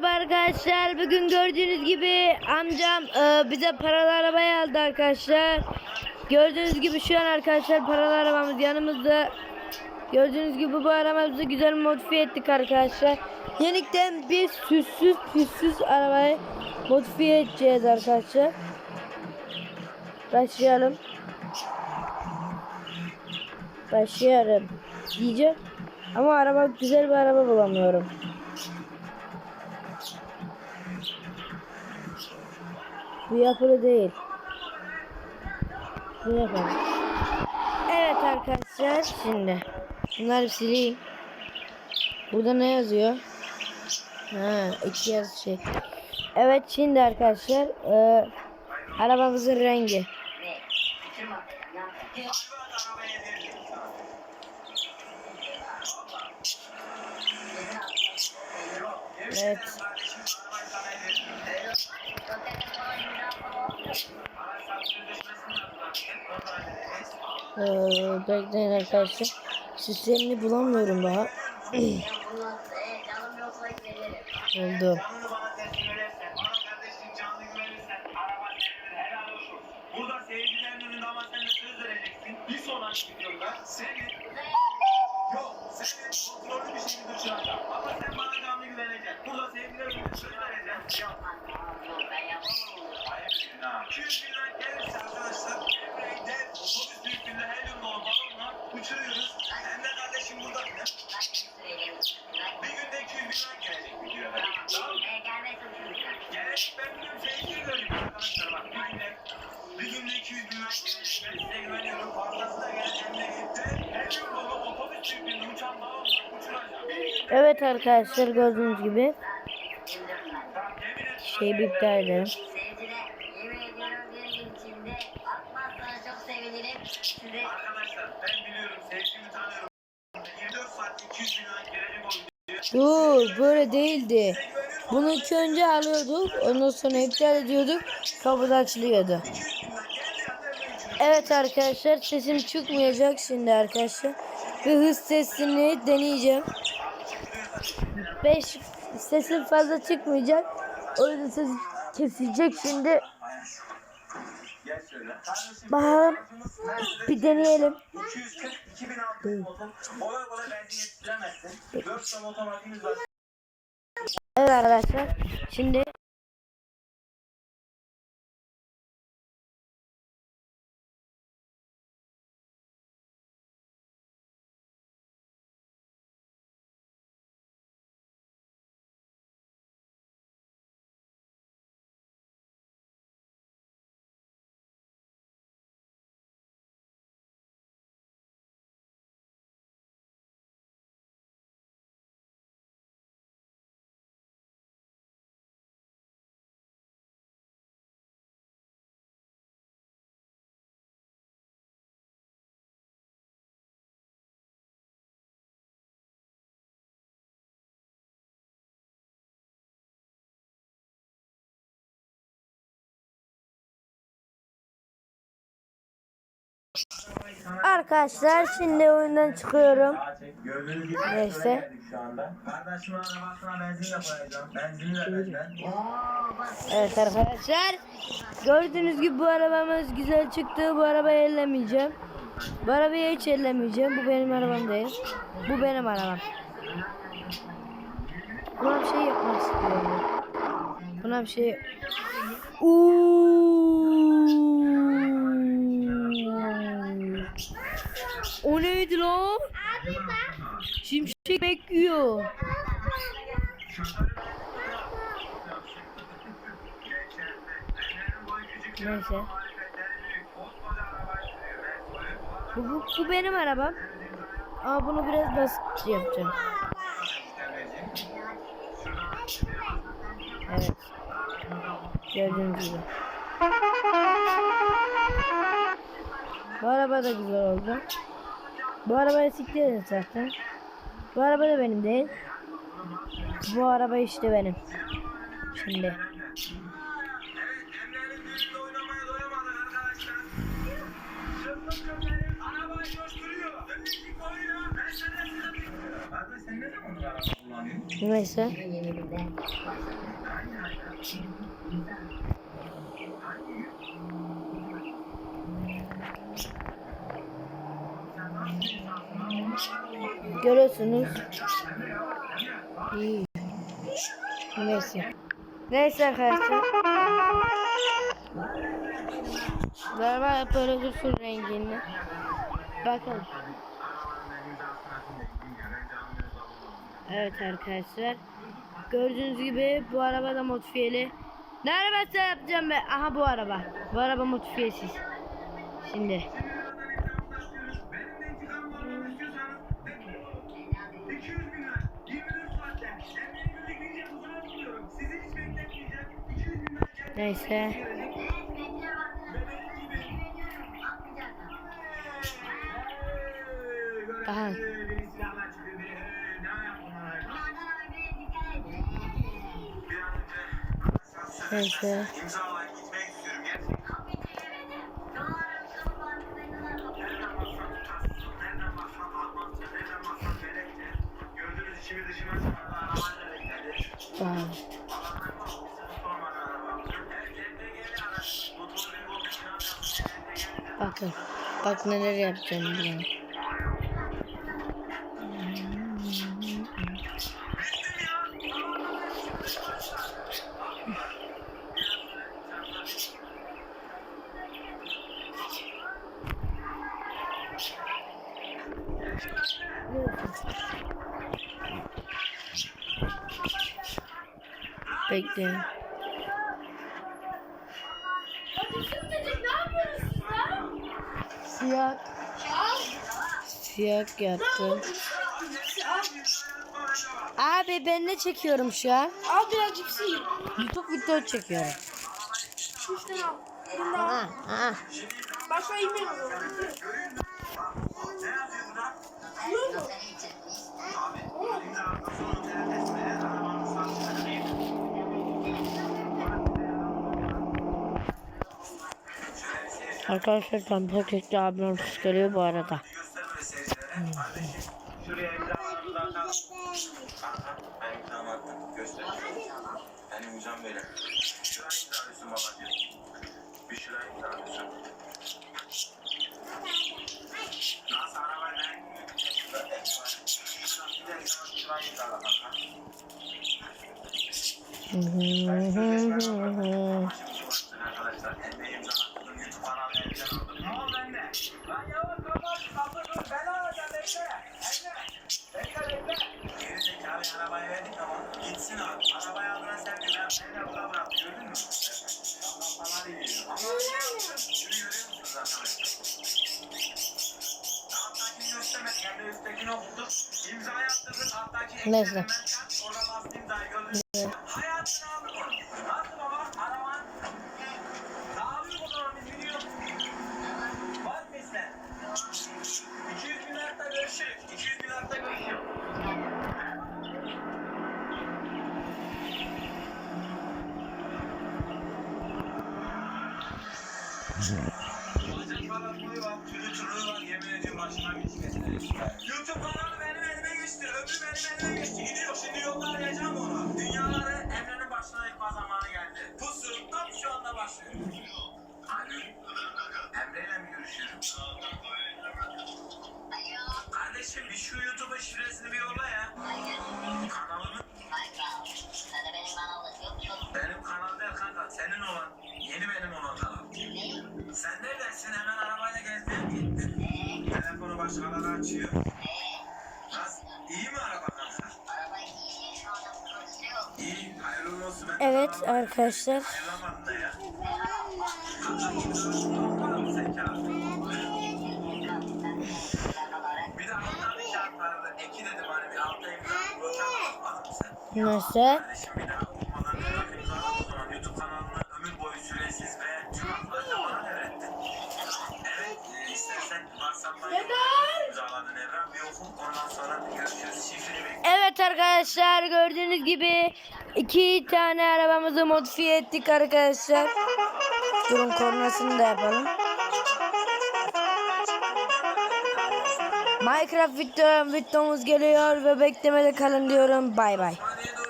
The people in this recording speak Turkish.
merhaba arkadaşlar. Bugün gördüğünüz gibi amcam e, bize paralı arabayı aldı arkadaşlar. Gördüğünüz gibi şu an arkadaşlar paralı arabamız yanımızda. Gördüğünüz gibi bu arabamızı güzel modifiye ettik arkadaşlar. Yenikten bir süssüz püssüz arabayı modifiye edeceğiz arkadaşlar. Başlayalım. Başlayalım diyeceğim. Ama araba güzel bir araba bulamıyorum. Bu yapılı değil. Bu yapılı. Evet arkadaşlar şimdi bunları sileyim. Burada ne yazıyor? Ha iki yaz şey. Evet şimdi arkadaşlar e, arabamızın rengi. Evet. Ee, bekleyin arkadaşlar. Sistemini bulamıyorum daha. Oldu. Burada seyircilerin önünde ama sen de söz vereceksin. Bir sonraki videoda seni Yok, seni saatte 200 bin like gelecek o videoya Dur böyle değildi. Bunu ilk önce alıyorduk. Ondan sonra iptal ediyorduk. Kapıda açılıyordu. 200 bin like geldiği anda Emre'yi uçuruyorum Evet arkadaşlar sesim çıkmayacak şimdi arkadaşlar. Ve hız testini deneyeceğim. 5 sesim fazla çıkmayacak. O yüzden ses kesilecek şimdi. Bakalım bir deneyelim. 240 2600 motor kolay kolay benzin yetiştiremezsin 4 ton otomatikimiz var Evet arkadaşlar şimdi arkadaşlar şimdi oyundan çıkıyorum. Neyse. Evet arkadaşlar gördüğünüz gibi bu arabamız güzel çıktı. Bu arabayı ellemeyeceğim. Bu arabayı hiç ellemeyeceğim. Bu benim arabam değil. Bu benim arabam. Buna bir şey yapmak istiyorum. Buna bir şey... Uuu. Şimşek bekliyor. Neyse. Bu, bu, bu benim arabam. Ama bunu biraz basit yapacağım. Evet. Gördüğünüz gibi. Bu araba da güzel oldu. Bu arabayı siktirin zaten. Bu araba da benim değil. Bu araba işte benim. Şimdi. Emre'nin Görüyorsunuz. İyi. Neyse. Neyse arkadaşlar. Galiba böyle dursun rengini. Bakın. Evet arkadaşlar. Gördüğünüz gibi bu araba da modifiyeli. Ne arabası yapacağım ben? Aha bu araba. Bu araba modifiyesiz. Şimdi. An önce Neyse. imzalayıp Bakın. Bak neler yapacağım ben. Bekleyin. Siyah. Siyah yaptım. Abi ben ne çekiyorum şu an? Al biraz cipsi yiyin. YouTube video çekiyorum. Şişten al. Ha, ha. Başka o zaman. Ne yazıyor Arkadaşlar tam paketli abim geliyor bu arada. şuraya. Benim imzam böyle. Şuraya imzalıyorsun babacığım. Bir şuraya imzalıyorsun. Nasıl arabayla en büyük Alttaki Neyse. Orada bastı imzayı gördün mü? Hayatını aldık onu. Nasıl baba? Araban. Dağılıyor o zaman biz gidiyoruz. Vazgeçme. 200 bin liratta görüşürüz. 200 bin liratta görüşürüz. Bacak YouTube kanalı benim elime geçti. Öbürü benim elime geçti. Gidiyor şimdi yolda arayacağım onu. Evet arkadaşlar. Hayırlamadın da arkadaşlar gördüğünüz gibi iki tane arabamızı modifiye ettik arkadaşlar. Durun kornasını da yapalım. Minecraft video, videomuz geliyor ve beklemede kalın diyorum. Bay bay.